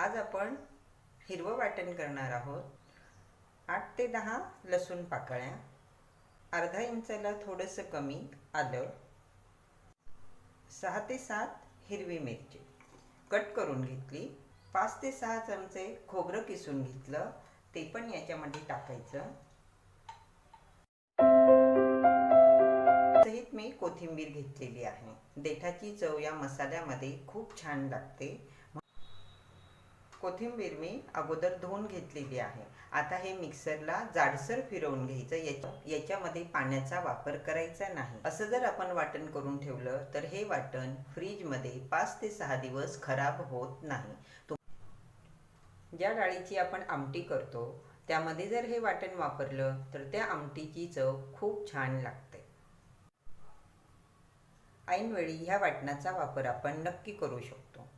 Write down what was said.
आज आपण हिरवं वाटण करणार आहोत. आठ ते दहा लसूण पाकळ्या. अर्धा इंचाला थोडंसं कमी आलं. सहा ते सात हिरवी मिरची. कट करून घेतली. पाच ते सहा चमचे खोबरं किसून घेतलं. ते पण याच्यामध्ये टाकायचं. सहित मी कोथिंबीर घेतलेली आहे. देठाची चव या मसाल्यामध्ये खूप छान लागते. कोथिंबीर मी अगोदर धुवून घेतलेली आहे. आता हे मिक्सरला जाडसर फिरवून घ्यायचं. याच्या याच्यामध्ये पाण्याचा वापर करायचा नाही. असं जर आपण वाटण करून ठेवलं तर हे वाटण फ्रीजमध्ये पाच ते सहा दिवस खराब होत नाही. ज्या डाळीची आपण आमटी करतो त्यामध्ये जर हे वाटण वापरलं तर त्या आमटीची चव खूप छान लागते. ऐनवेळी ह्या वाटणाचा वापर आपण नक्की करू शकतो.